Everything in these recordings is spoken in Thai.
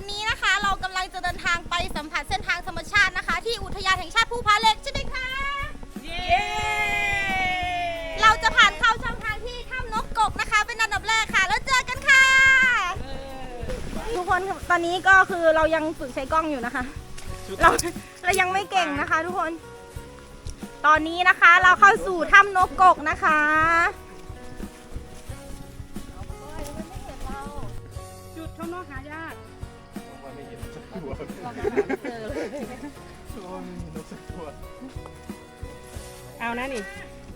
วันนี้นะคะ เรากำลังจะเดินทางไปสัมผัสเส้นทางธรรมชาตินะคะ ที่อุทยานแห่งชาติภูผาเหล็กใช่ไหมคะ เย้เราจะผ่านเข้าช่องทางที่ถ้ำนกกกนะคะ เป็นอันดับแรกค่ะ แล้วเจอกันค่ะ ทุกคนตอนนี้ก็คือเรายังฝึกใช้กล้องอยู่นะคะ เราเรายังไม่เก่งนะคะ ทุกคน ตอนนี้นะคะเราเข้าสู่ถ้ำนกกกนะคะ เอานะนี่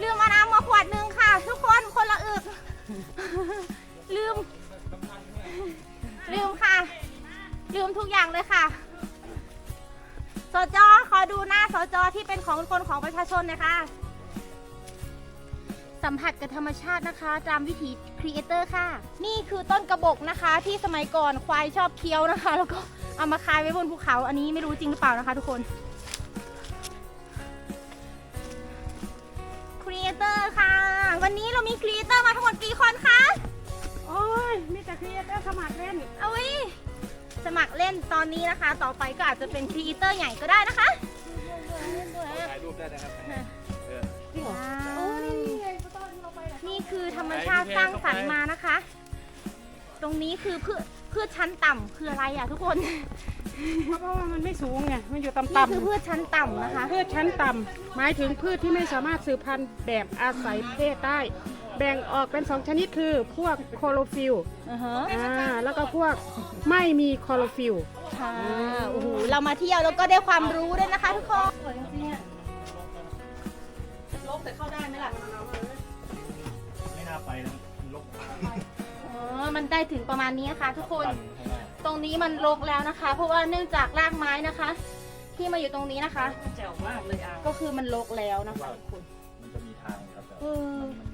ลืมเอาน้ำมาขวดหนึ่งค่ะ ทุกคนคนละอึก ลืม ลืมค่ะ ลืมทุกอย่างเลยค่ะสจขอดูหน้าสจที่เป็นของคนของประชาชนหนะคะ สัมผัสกับธรรมชาตินะคะ ตามวิถีครีเอเตอร์ค่ะ นี่คือต้นกระบอกนะคะ ที่สมัยก่อนควายชอบเคี้ยวนะคะ แล้วก็เอามาคายไว้บนภูเขา อันนี้ไม่รู้จริงหรือเปล่านะคะ ทุกคน มีแต่ครีเอเตอร์สมัครเล่น เอาวิสมัครเล่นตอนนี้นะคะ ต่อไปก็อาจจะเป็นครีเอเตอร์ใหญ่ก็ได้นะคะถ่ายรูปได้นะครับเออว้าวนี่คือธรรมชาติสร้างสรรค์มานะคะ ตรงนี้คือพืชพืชชั้นต่ำคืออะไรอะทุกคน เพราะว่ามันไม่สูงไง มันอยู่นี่ต่ำคือพืชชั้นต่ำนะคะ ๆพืชชั้นต่ำหมายถึงพืชที่ไม่สามารถสืบพันธุ์แบบอาศัยเพศได้ แบ่งออกเป็นสองชนิดคือพวกโคโลฟิลอือฮะอ่าแล้วก็พวกไม่มีโคโลฟิลค่ะโอ้โหเรามาเที่ยวแล้วก็ได้ความรู้ด้วยนะคะทุกคนลบแต่เข้าได้ไหมล่ะไม่น่าไปนะลกอ๋อมันได้ถึงประมาณนี้นะคะ ทุกคนตันข้างหน้าตรงนี้มันรกแล้วนะคะ เพราะว่าเนื่องจากรากไม้นะคะ ที่มาอยู่ตรงนี้นะคะ แจ๋วมากเลยอะก็คือมันรกแล้วนะคะทุกคนมันจะมีทางครับแต่เออมัน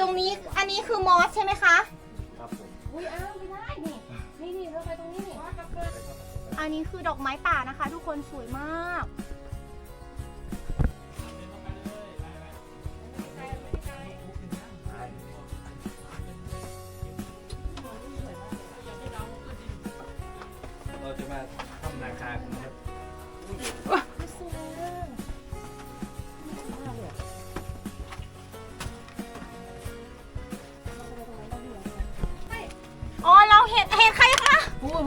ตรงนี้อันนี้คือมอสใช่ไหมคะ ครับผมอุ้ยอ้าวไม่ได้นี่นี่นี่เราไปตรงนี้นี่อันนี้คือดอกไม้ป่านะคะ ทุกคนสวยมาก เราจะมาทำนาคากันนะครับอ๋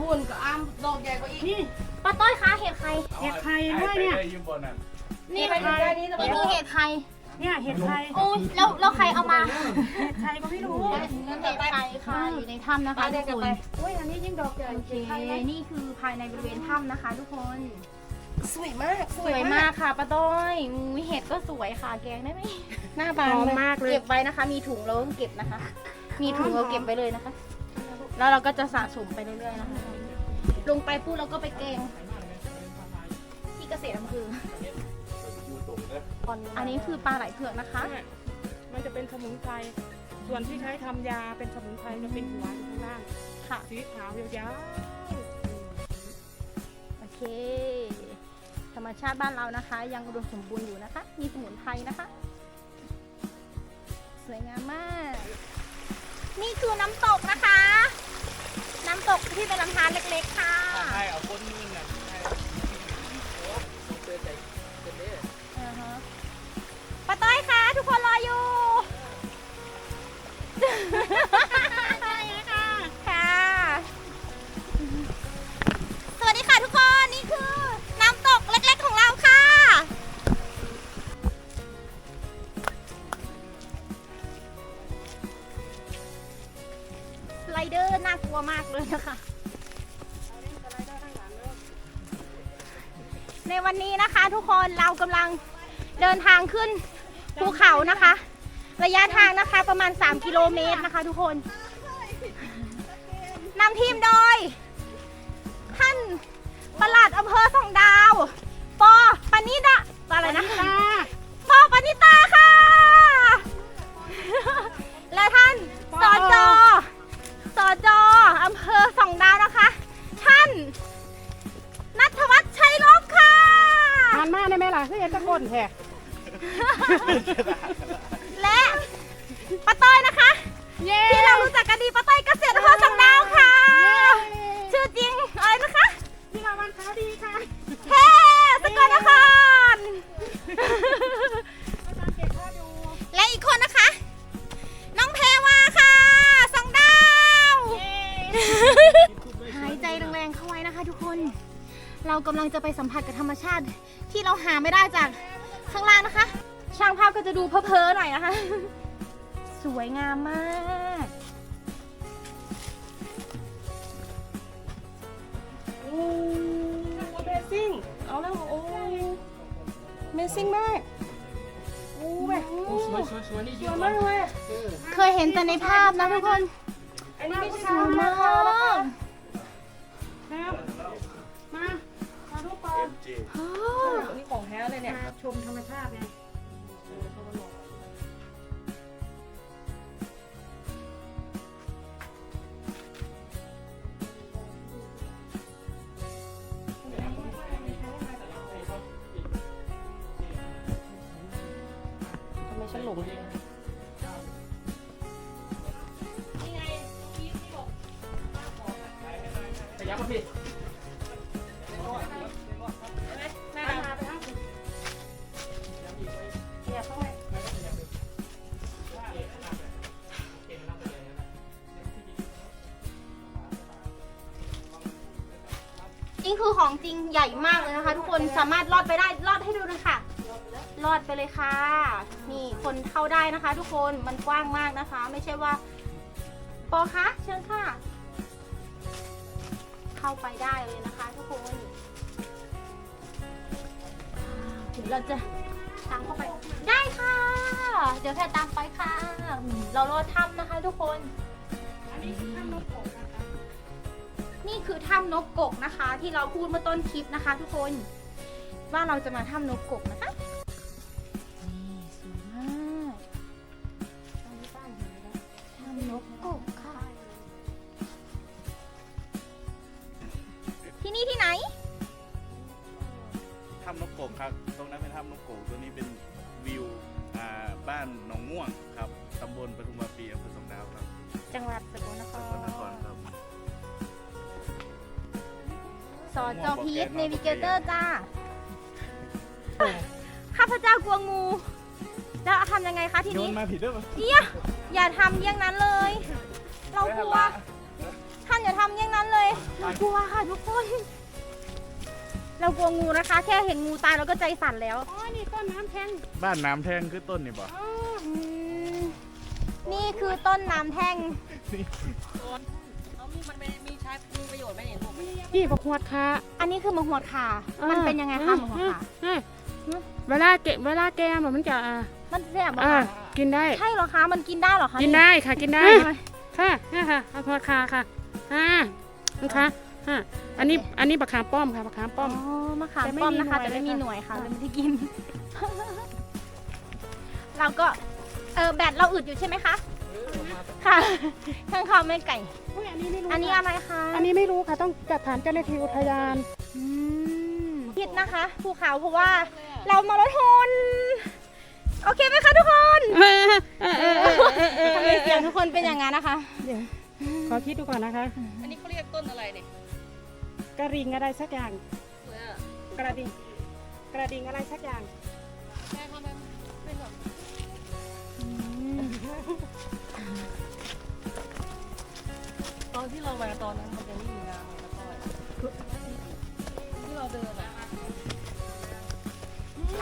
พูดพูดกับอ้ามดอกใหญ่กว่าอีก นี่ป้าต้อยคะเห็นใคร เห็ดไข่ด้วยเนี่ยไปยืมบนอะนี่ไปดูได้นี่ทำไมนี่คือเห็ดใครเนี่ยเห็ดไข่โอ้ยแล้วแล้วใครเอามาเห็ดไข่ก็ไม่รู้เห็ดใครค่ะอยู่ในถ้ำนะคะทุกกกันคนอุ้ยอันนี้ยิ่งดอกใหญ่โอเคนี่คือภายในบริเวณถ้ำนะคะ ทุกคน สวยมากสวยมากค่ะป้าต้อยอุ้ยเห็ดก็สวยค่ะแกงได้ไหมหน้าบานมากเลยเก็บไว้นะคะ มีถุงเราต้องเก็บนะคะ มีถุงเราเก็บไปเลยนะคะ แล้วเราก็จะสะสมไปเรื่อยๆนะคะ ลงไปปุ๊บเราก็ไปแกงที่เกษตรอำเภอยูตุกนะอันนี้คือปลาไหลเผือกนะคะ มันจะเป็นสมุนไพร ส่วนที่ใช้ทำยาเป็นสมุนไพรจะเป็นหัวอยู่ข้างล่างค่ะ สีขาวยาวโอเค ธรรมชาติบ้านเรานะคะ ยังอุดมสมบูรณ์อยู่นะคะ มีสมุนไพรนะคะ สวยงามมาก นี่คือน้ำตกนะคะ น้ำตกที่เป็นลำธารเล็กๆค่ะ ใช่เอาคนนึงอะอ่าฮะป้าต้อยคะทุกคนรออยู่ เลยนะคะ ในวันนี้นะคะทุกคนเรากำลังเดินทางขึ้นภูเขานะคะ ระยะทางนะคะประมาณ 3 กิโลเมตรนะคะ ทุกคนนำทีมโดย ท่านประหลัดอำเภอสองดาว ปอปณิดาอะไรนะ ล่ะที่เห็นตะโกนแท้และป้าต้อยนะคะ เย้ ที่เรารู้จักกันดีป้าต้อยเกษตรอำเภอสองด กำลังจะไปสัมผัสกับธรรมชาติ ที่เราหาไม่ได้จากข้างล่างนะคะ ช่างภาพก็จะดูเพ้อๆหน่อยนะคะ สวยงามมาก โอ้ Amazing เอาแล้วโอ้ Amazing มากโอ้แบบโอ้สวยสวยสวยนี่สยืวยนมากเลย เคยเห็นแต่ในภาพนะทุกคน อันนี้ไม่สใช่วยมากแล้วมามาดูก่อ นอันนี้ของแท้เลยเนี่ยมาชมธรรมชาติไงทำไมฉันหลง คือของจริงใหญ่มากเลยนะคะ ทุกคนสามารถลอดไปได้ลอดให้ดูเลยค่ะลอดไปเลยค่ะ นี่คนเข้าได้นะคะ ทุกคนมันกว้างมากนะคะ ไม่ใช่ว่า ปอคะเชิญค่ะ เข้าไปได้เลยนะคะ ทุกคนเดี๋ยวเราจะตามเข้าไป ได้ค่ะ เดี๋ยวแพรตามไปค่ะ เรารอถ้ำนะคะ ทุกคน อันนี้คือถ้ำนกโขงนะคะ นี่คือถ้ำนกกกนะคะ ที่เราพูดเมื่อต้นคลิปนะคะ ทุกคน ว่าเราจะมาถ้ำนกกกนะคะ เลยเรากลัวค่ะทุกคน เรากลัวงูนะคะ แค่เห็นงูตายเราก็ใจสั่นแล้วอ๋อนี่ต้นน้ำแทงบ้านน้ำแท่งคือต้นนี่บ่อ๋ออืมนี่คือต้นน้ำแท่งเอามีมันเป็นมีใช้มีประโยชน์ไหมเนี่ยลูกพี่บอกหวดขาอันนี้คือมะหวดขามันเป็นยังไงคะมะหวดขาเอ้ยเวลาเกะเวลาแกมอะมันจะอ่ามันแซ่บเหรออ่าคะกินได้ ใช่เหรอคะ มันกินได้เหรอคะกินได้ค่ะกินได้ได้ไหมค่ะนี่ค่ะเอาหวดขาค่ะอ่า นะคะอ่าอันนี้อันนี้บักขามป้อมค่ะบักขามอ๋ป้ออมมะขามแต่ไม่ป้อมมีนะคะ หน่วยแต่ไม่มีเลยค่ะ หน่วยค่ะเลยไม่ได้กิน เราก็เออแบตเราอึดอยู่ใช่ไหมคะ ค่ะ ข้างเขาไม่ไก่ อุ๊ยอันนี้ไม่รู้อันนี้ค่ะอะไรคะอันนี้ไม่รู้ค่ะต้องจัดฐานเจ้าหน้าที่อุทยาน อืมผิดนะคะภูเขาเพราะว่า เรามาลดทนโอเคไหมคะทุกคนทำไมเสียงทุกคนเป็นอย่างนั้นนะคะ เดี๋ยวขอคิดดูก่อนนะคะ ต้นอะไรเนี่ยกระริงอะไรสักอย่างเออกระดิ่งกระดิ่งอะไรสักอย่างแม่ทำไมเป็นแบบตอนที่เรามาตอนนั้นมันยังไม่มีน้ำเลยแล้วก็ที่เราเดินอะ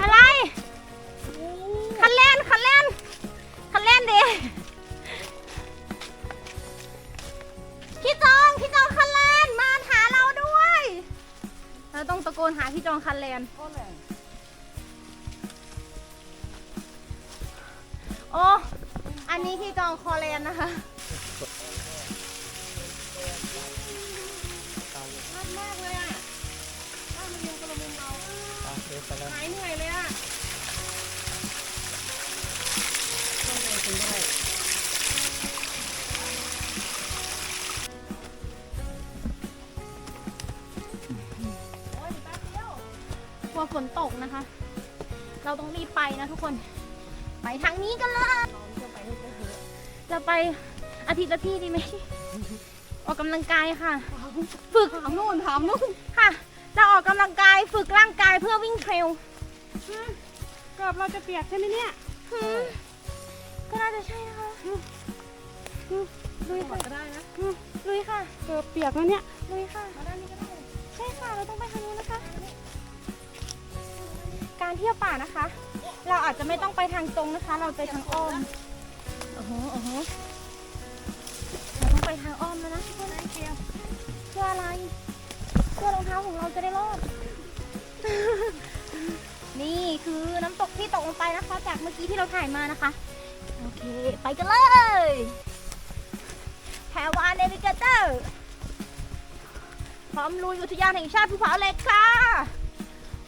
อะไร คันเล่นคันเล่นคันเล่นดิ เราต้องตะโกนหาพี่จองคันแลนโอ้ อันนี้พี่จองคอแลนนะคะชัดมากเลยอะหายเหนื่อยเลยอะ นตกนะคะ เราต้องรีบไปนะทุกคน ไปทางนี้กันเลยเราไปอาทิตย์ละที่ดีไหมออกกำลังกายค่ะ ฝึกถามนู่นถามนู่นค่ะ จะออกกำลังกายฝึกร่างกายเพื่อวิ่งเทรลเกือบเราจะเปียกใช่ไหมเนี่ยหืมก็น่าจะใช่นะคะอืมลุยค่ะก็ได้นะอืมลุยค่ะเกือบเปียกแล้วเนี่ยลุยค่ะมาด้านนี้ก็ได้ใช่ค่ะเราต้องไปทางนู้นนะคะ การเที่ยวป่านะคะ เราอาจจะไม่ต้องไปทางตรงนะคะ เราไปทางอ้อมโอ้โหโอ้โหเราต้องไปทางอ้อมแล้วนะเพื่อนเพื่ออะไรเพื่อรองเท้าของเราจะได้รอด นี่คือน้ำตกที่ตกลงไปนะคะ จากเมื่อกี้ที่เราถ่ายมานะคะ โอเค ไปกันเลยแพรวานเนวิเกเตอร์พร้อมลุยอุทยานแห่งชาติภูผาเหล็กค่ะ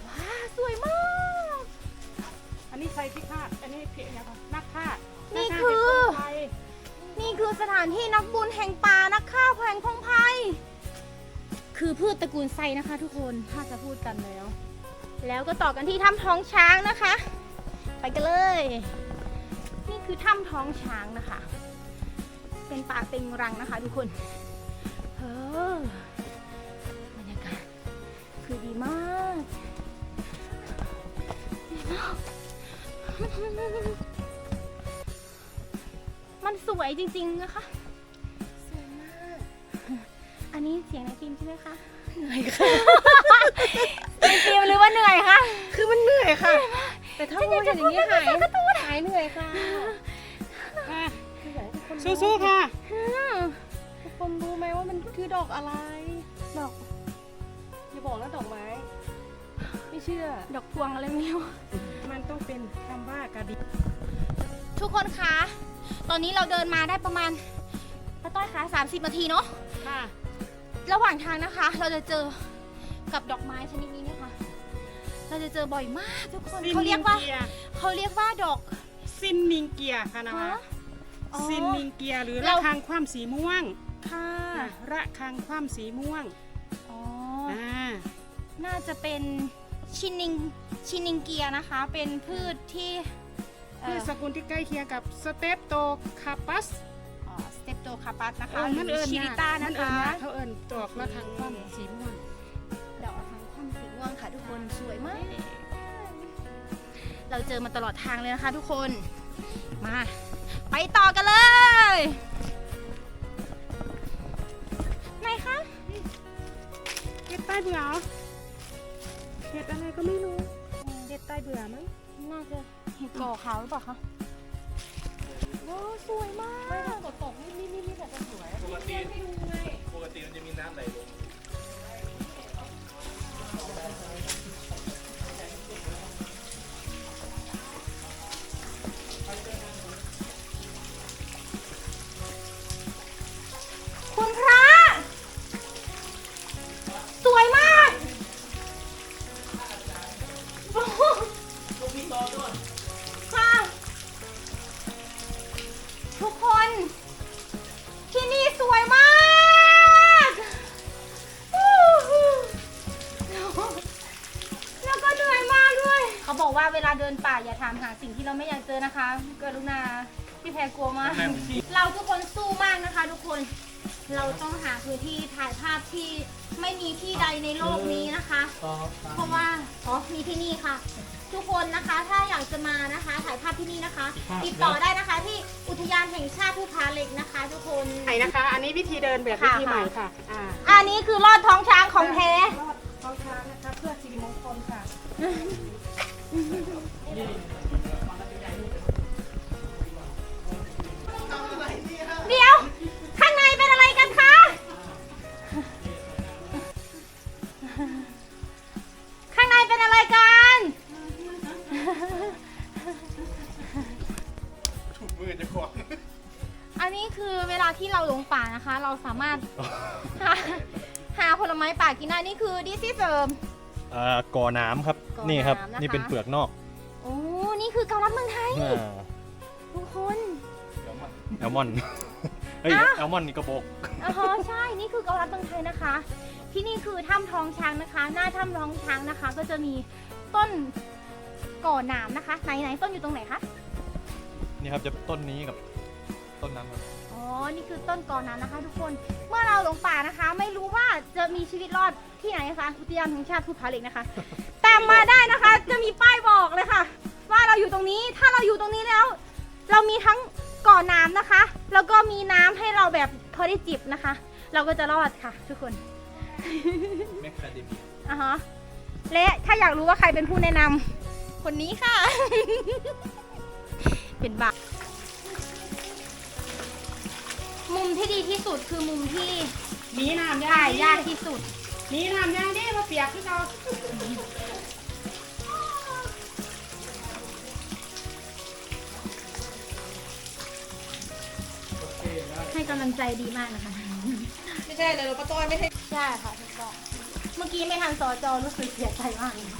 ว้า สวยมาก นนี้ใครที่คาดอันนี้เพียงอย่างนักคาดนี่กฆาตคือแห่งคนไทยนี่คือสถานที่นักบุญแห่งป่านักฆ่าแผงพงไพรคือพืชตระกูลไซนะคะ ทุกคนถ้าจะพูดกันแล้ว แล้วก็ต่อกันที่ถ้ำท้องช้างนะคะ ไปกันเลย นี่คือถ้ำท้องช้างนะคะ เป็นป่าเต็งรังนะคะ ทุกคนเออบรรยากาศคือดีมากดีมาก มันสวยจริงๆนะคะ สวยมาก อันนี้เสียงในฟิล์มใช่ไหมคะเหนื่อยค่ะ ในฟิล์มหรือว่าเหนื่อยคะคือมันเหนื่อยค่ะ แต่ถ้าโมเห็นอย่างนี้หายฉันอยากจะพูดหายเหนื่อยค่ะค่ะคืออยากให้ทุกคนรู้สู้ๆค่ะ อืมทุกคนรู้ไหมว่ามันคือดอกอะไร ดอกอย่าบอกนะดอกไม้ ไม่เชื่อ ดอกพวงอะไรไม่รู้มัน ต้องเป็นคำว่ากระดิกทุกคนคะ ตอนนี้เราเดินมาได้ประมาณป้าต้อยคะ30 นาทีเนาะ ค่ะ ระหว่างทางนะคะ เราจะเจอกับดอกไม้ชนิดนี้เนี่ยค่ะเราจะเจอบ่อยมากทุกคนซินเขานิเรียงกว่าเกียร์เขาเรียกว่าดอกซินนิงเกียร์ค่ะนะฮะคะอ๋อซินนิงเกียร์หรือเราระฆังความสีม่วงค่ะค่ะ ระฆังความสีม่วง อ๋ออ่าน่าจะเป็น ชินิงชินิงเกียนะคะ เป็นพืชที่เอ่คืออสกุลที่ใกล้เคียงกับสเตปโตคาปัสสเตปโตคาปัสนะคะเออมันหรืเอิญชิริต้านะคะ เขาเอิญดอกระฆังความสีม่วงดอกทางความสีม่วงค่ะ ทุกคนสวยมาก เราเจอมาตลอดทางเลยนะคะทุกคน มา ไปต่อกันเลยไหนคะเห็ดใต้เบื่อเหรอ เห็ดอะไรก็ไม่รู้เห็ดใต้เบื่อมั้งน่าจะเห็ดก่อขาวหรือเปล่าคะโอ้สวยมากไม่ต้องตกตก เพราะว่าอ๋อมีที่นี่ค่ะ ทุกคนนะคะถ้าอยากจะมานะคะถ่ายภาพที่นี่นะคะติดต่อได้นะคะที่อุทยานแห่งชาติภูผาเหล็กนะคะ ทุกคน ไหนนะคะ อันนี้วิธีเดินแบบค่ะวิธีใหม่ค่ะอ่าอันนี้คือลอดท้องช้างของแท้รอดท้องช้างนะคะเพื่อสิริมงคลค่ะ เดี๋ยว กมือจะขวางอันนี้คือเวลาที่เราหลงป่านะคะ เราสามารถหาหาผลไม้ป่ากินได้นี่คือดิซี่เซิร์มอ่ากอน้ำครับ ก่อน้ำนี่ครับนะคะ นี่เป็นเปลือกนอกโอ้นี่คือเกาลัดเมืองไทยอ่าทุกคนแอลมอนเฮ้ยอ้าว แอลมอนนี่กระบอกอ๋อใช่นี่คือเกาลัดเมืองไทยนะคะ ที่นี่คือถ้ำท้องช้างนะคะ หน้าถ้ำท้องช้างนะคะ ก็จะมีต้นก่อหนามนะคะ ไหนไหนต้นอยู่ตรงไหนคะ นี่ครับจะต้นนี้กับต้นนั้นครับอ๋อ นี่คือต้นก่อน้ำนะคะ ทุกคน เมื่อเราหลงป่านะคะ ไม่รู้ว่าจะมีชีวิตรอดที่ไหนนะคะอุทยานแห่งชาติภูผาเหล็กนะคะแต่มาได้นะคะ จะมีป้ายบอกเลยค่ะ ว่าเราอยู่ตรงนี้ ถ้าเราอยู่ตรงนี้แล้ว เรามีทั้งก่อน้ำนะคะ แล้วก็มีน้ำให้เราแบบพอได้จิบนะคะ เราก็จะรอดค่ะ ทุกคน แมคคาเดเมียอะฮะและถ้าอยากรู้ว่าใครเป็นผู้แนะนำคนนี้ค่ะ เป็นบักมุมที่ดีที่สุดคือมุมที่มีน้ำยาถ่ายยากที่สุด มีน้ำยางดิมาเปียกที่เราให้กำลังใจดีมากนะคะไม่ใช่เลยเราป้าต้อยไม่ใช่ใช่ค่ะถูกต้องเมื่อกี้ไม่ทันสอจอรู้สึกเสียใจมากเลย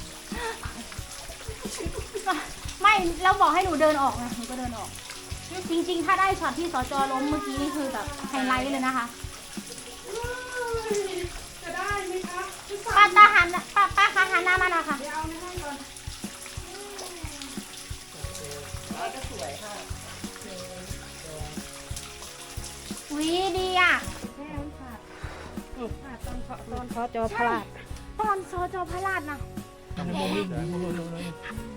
ไม่เราบอกให้หนูเดินออกไงหนูก็เดินออก จริง ๆ ถ้าได้ช็อตที่สอจอล้มเมื่อกี้นี่คือแบบไฮไลท์เลยนะคะจะได้ไหมคะป้าตาหันป้าป้าคะหันหน้ามาหน่อยค่ะเดี๋ยวเอาไม่ให้ก่อนวิดีอะตอนตอนพอจอพลาดตอนสอจอพลาดนะ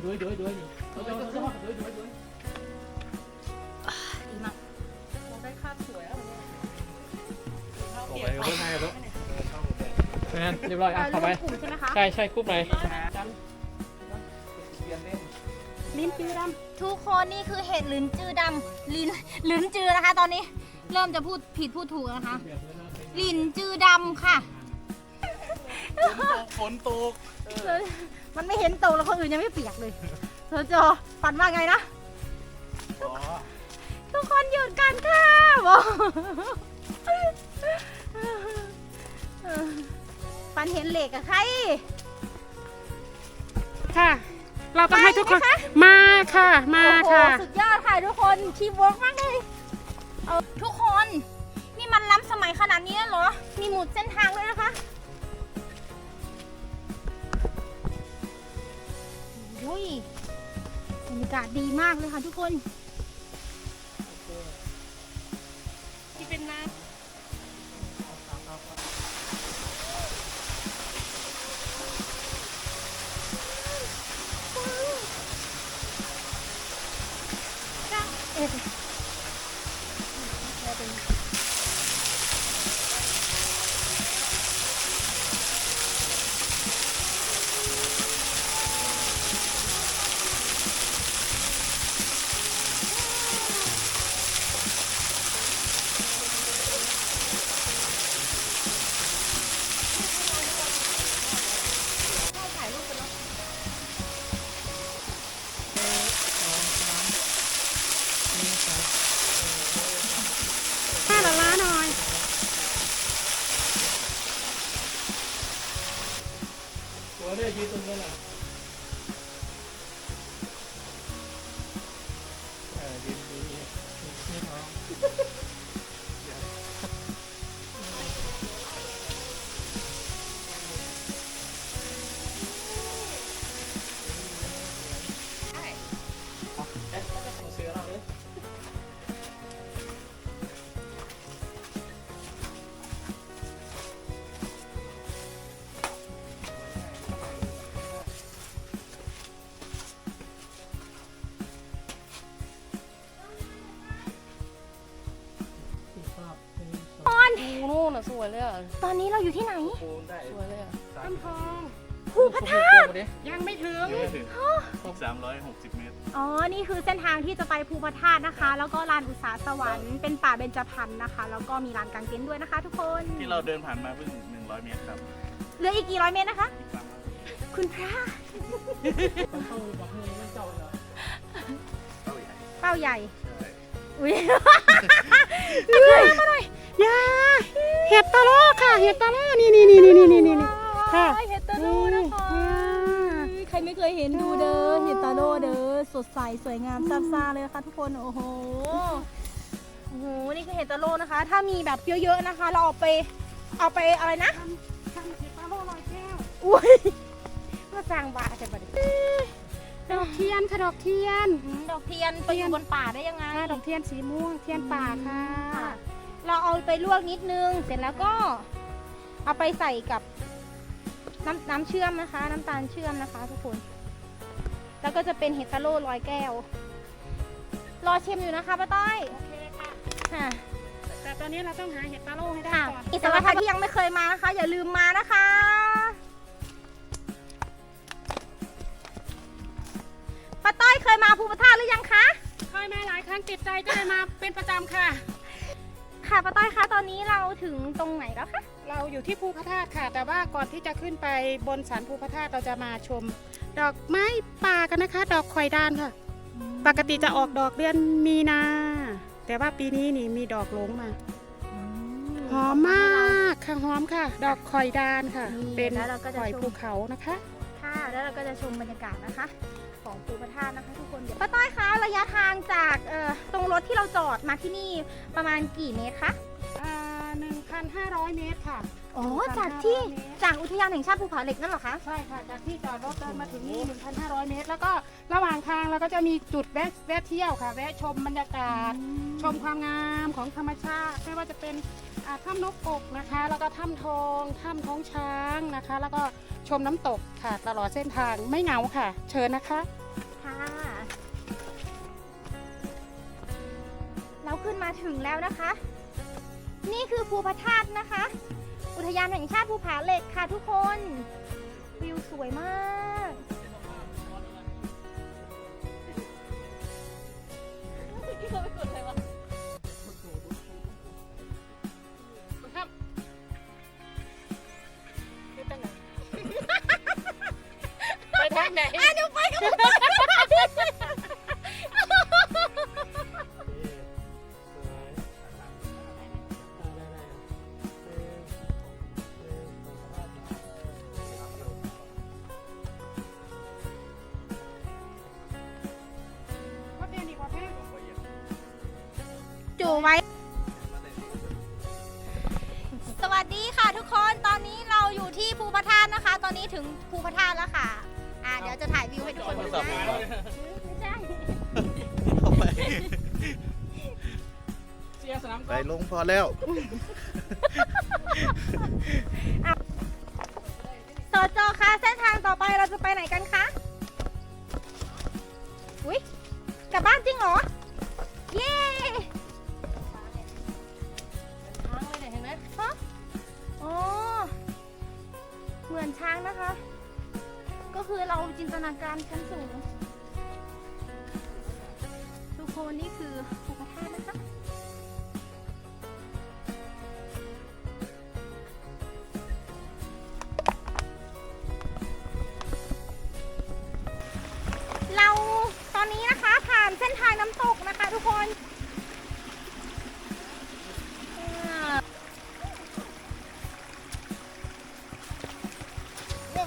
ด้วย ดีมากได้ค่าสวยแล้ต่ไปใเรียบร้อยอะต่อไปมใช่ใช่ใช่คู่ไหนลิ้นจือดำทุกคนนี่คือเห็ดลิ้นจือดำลิ้นลิ้นจือนะคะ ตอนนี้เริ่มจะพูดผิดพูดถูกนะคะลิ้นจือดำค่ะฝนตกฝนตกมันไม่เห็นตกแล้วคนอื่นยังไม่เปียกเลย เธอจอปันว่าไงนะ อ๋อทุกคนหยุดกันค่ะบอกปันเห็นเหล็กอะใครำค่ะ เราต้องให้ทุกคน ไปไหมคะ มาค่ะ มาโอ้โหค่ะ สุดยอดค่ะทุกคนทีมเวิร์กมากเลยเอาทุกคน นี่มันล้ำสมัยขนาดนี้แล้วเหรอ มีหมุดเส้นทางเลยนะคะากาศดีมากเลยค่ะทุกคน ตอนนี้เราอยู่ที่ไหนโอนได้สวยเลยอะต้นทองภูพระธาตุยังไม่ถึงยังไม่ถึงสามร้อยหกสิบเมตร อ๋อ นี่คือเส้นทางที่จะไปภูพระธาตุนะคะ แล้วก็ลานอุตสาหสวรรค์เป็นป่าเบญจพรรณนะคะ แล้วก็มีลานกางเต็นท์ด้วยนะคะ ทุกคน ที่เราเดินผ่านมาเพิ่งหนึ่งร้อยเมตรครับ เหลืออีกกี่ร้อยเมตรนะคะอีกฝั่งละคุณพระเต้าใหญ่ เป้าใหญ่ ใช่อุ้ยยาเห็ดตะโลค่ะ เห็ดตะโลนี่นี่นี่นี่นี่นี่นี่ ค่ะว้ายเห็ดตาโดนะคะใครไม่เคยเห็นดูเด้อเห็ดตาโดเด้อสดใสสวยงามซาบซ่าเลยนะคะทุกคนโอ้โหโอ้โหนี่คือเห็ดตาโลนะคะ ถ้ามีแบบเยอะๆนะคะ เราเอาไปเอาไปอะไรนะทำเห็ดตะโลลอยแก้วอุ้ยมาสร้างบาใช่ปะเนี่ย ดอกเทียนค่ะดอกเทียนอืมดอกเทียนไปอยู่บนป่าได้ยังไง ค่ะดอกเทียนสีม่วงเทียนป่าค่ะ ค่ะเราเอาไปลวกนิดนึง เสร็จแล้วก็เอาไปใส่กับน้ำน้ำเชื่อมนะคะ น้ำตาลเชื่อมนะคะ ทุกคน แล้วก็จะเป็นเฮดตาโร่ร้อยแก้ว รอชิมอยู่นะคะป้าต้อยโอเคค่ะ ค่ะแต่ตอนนี้เราต้องหาเห็ดตาโล่ให้ได้ค่ะก่อนอีกสำหรับใครที่ยังไม่เคยมานะคะ อย่าลืมมานะคะ ป้าต้อยเคยมาภูพระธาตุหรือยังคะ เคยมาหลายครั้งติดใจก็เลยมาเป็นประจำค่ะ ค่ะป้าต้อยคะตอนนี้เราถึงตรงไหนแล้วคะ เราอยู่ที่ภูพระธาตุค่ะ แต่ว่าก่อนที่จะขึ้นไปบนสันภูพระธาตุเราจะมาชม ดอกไม้ป่ากันนะคะ ดอกข่อยดานค่ะ ปกติจะออกดอกเดือนมีนา แต่ว่าปีนี้นี่มีดอกหลงมา หอมมากค่ะหอมค่ะ ดอกข่อยดานค่ะ นี่เป็นแล้วเราก็จะข่อยชม ภูเขานะคะ ค่ะ แล้วเราก็จะชมบรรยากาศนะคะ ของภูพระธาตุนะคะทุกคนเดี๋ยวป้าต้อยคะระยะทางจากเอ่อตรงรถที่เราจอดมาที่นี่ประมาณกี่เมตรคะอ่า1,500เมตรค่ะ อ๋อ1,500จากที่เมตรจากอุทยานแห่งชาติภูผาเหล็กนั่นเหรอคะ ใช่ค่ะ จากที่จอดรถเดินมาถึงนี่ 1,500 เมตร แล้วก็ระหว่างทางเราก็จะมีจุดแวะแวะเที่ยวค่ะ แวะชมบรรยากาศ ชมความงามของธรรมชาติ ไม่ว่าจะเป็นอ่าถ้ำนกกกนะคะ แล้วก็ถ้ำทอง ถ้ำท้องช้างนะคะ แล้วก็ชมน้ำตกค่ะ ตลอดเส้นทางไม่เหงาค่ะ เชิญนะคะ ค่ะ เราขึ้นมาถึงแล้วนะคะ นี่คือภูพระธาตุนะคะ อุทยานแห่งชาติภูผาเหล็กค่ะทุกคน วิวสวยมาก อล์ฟลงพอแล้วสจคะเส้นทางต่อไปเราจะไปไหนกันคะอุ้ยกลับบ้านจริงเหรอ เย้ช้างเลยเนี่ยเห็นไหมฮะอ๋อเหมือนช้างนะคะ ก็คือเราจินตนาการชั้นสูง ทุกคนนี่คือภูพระธาตุนะคะานเส้นทางน้ำตกนะคะทุกคนอ่าเรา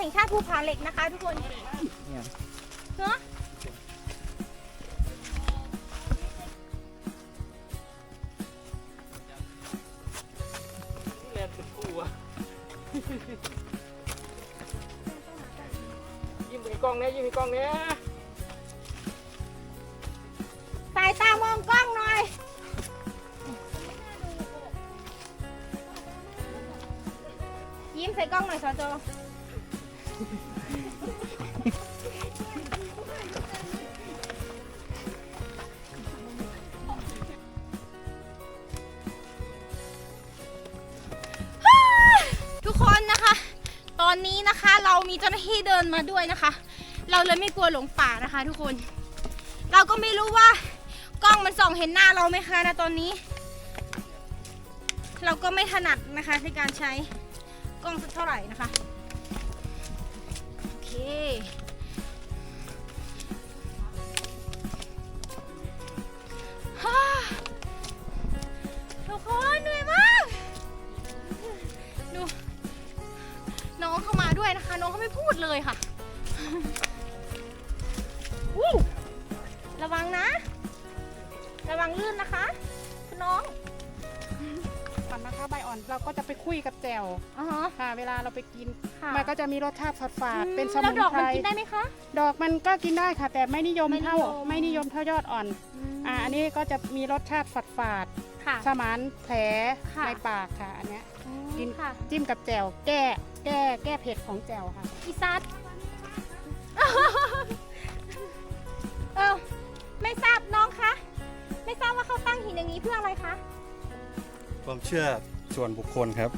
แห่งชาติภูผาเหล็กนะคะ ทุกคนเนาะเรียนสุดคู่อะยิ้มไปกล้องเนี้ยยิ้มไปกล้องเนี้ยสายตามองกล้องหน่อย ยิ้มใส่กล้องหน่อยสจทุก มีเจ้าหน้าที่เดินมาด้วยนะคะ เราเลยไม่กลัวหลงป่านะคะ ทุกคน เราก็ไม่รู้ว่ากล้องมันส่องเห็นหน้าเราไหมคะนะตอนนี้ เราก็ไม่ถนัดนะคะในการใช้กล้องสักเท่าไหร่นะคะโอเคฮ่าทุกคนเหนื่อยมาก ดู น้องเข้ามา ด้วยนะคะ น้องเขาไม่พูดเลยค่ะวู้ระวังนะเระวังลื่นนะคะคุณน้องอ่อนนะคะใบอ่อนเราก็จะไปคุยกับแจ่วอ๋อฮะค่ะ เวลาเราไปกิน ค่ะ มันก็จะมีรสชาติฝาดๆเป็นสแล้มุวนดอกไพมันรกินได้ไหมคะ ดอกมันก็กินได้ค่ะ แต่ไม่นิยมไม่นิยม เท่าไม่นิยมเท่ายอดอ่อนอ่าอันนี้ก็จะมีรสชาติฝาดค่ะๆสมานแผลค่ะ ในปากค่ะอันเนี้ย กิน ค่ะ จิ้มกับแจ่วแก้ แก้แก้เผ็ดของแจ่วค่ะอีซัดเออไม่ทราบน้องคะไม่ทราบว่าเขาตั้งหินอย่างนี้เพื่ออะไรคะความเชื่อส่วนบุคคลครับ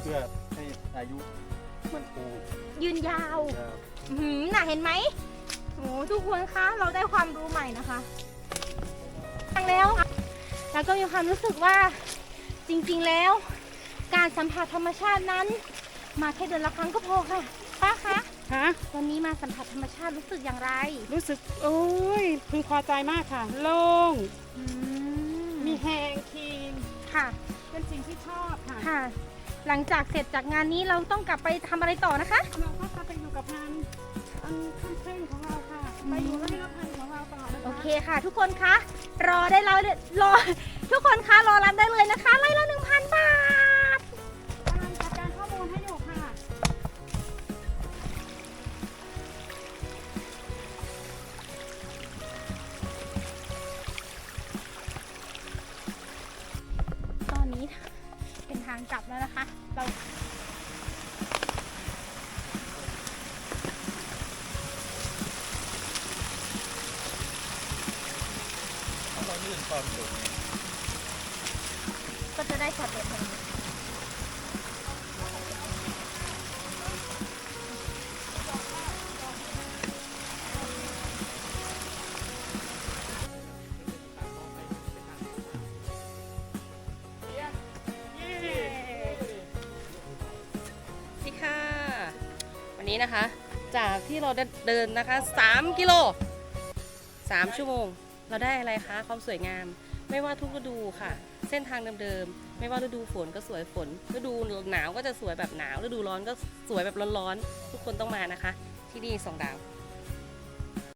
เพื่อให้อายุมันคงยืนยาวครับอื้อหืมน่ะเห็นไหมโอ้ทุกคนคะเราได้ความรู้ใหม่นะคะฟังแล้วแล้วก็มีความรู้สึกว่าจริงๆแล้ว การสัมผัสธรรมชาตินั้น มาแค่เดือนละครั้งก็พอค่ะป้าคะฮะวันนี้มาสัมผัสธรรมชาติรู้สึกอย่างไรรู้สึกโอ้ยพึงพอใจมากค่ะ โล่งอืมีแหงคีนค่ะเป็นสิ่งที่ชอบค่ะค่ะ หลังจากเสร็จจากงานนี้เราต้องกลับไปทำอะไรต่อนะคะ เราก็จะไปอยู่กับงานอันขั้นเส้นของเราค่ะ ไปอยู่ไร่ละพันของเราต่อนะคะโอเคค่ะ ทุกคนคะรอได้แล้วรอ ทุกคนคะรอรับได้เลยนะคะไล่ละหนึ่งพันบาทางกลับแล้วนะคะ เราเราลื่นตอนจบก็จะได้ช็อตเด็ดตรงนี้ เดินนะคะ 3 กิโล 3 ชั่วโมง เราได้อะไรคะ ความสวยงาม ไม่ว่าทุกฤดูค่ะ เส้นทางเดิมๆ ไม่ว่าฤดูฝนก็สวยฝน ฤดูหนาวก็จะสวยแบบหนาว ฤดูร้อนก็สวยแบบร้อนๆ ทุกคนต้องมานะคะ ที่นี่สองดาว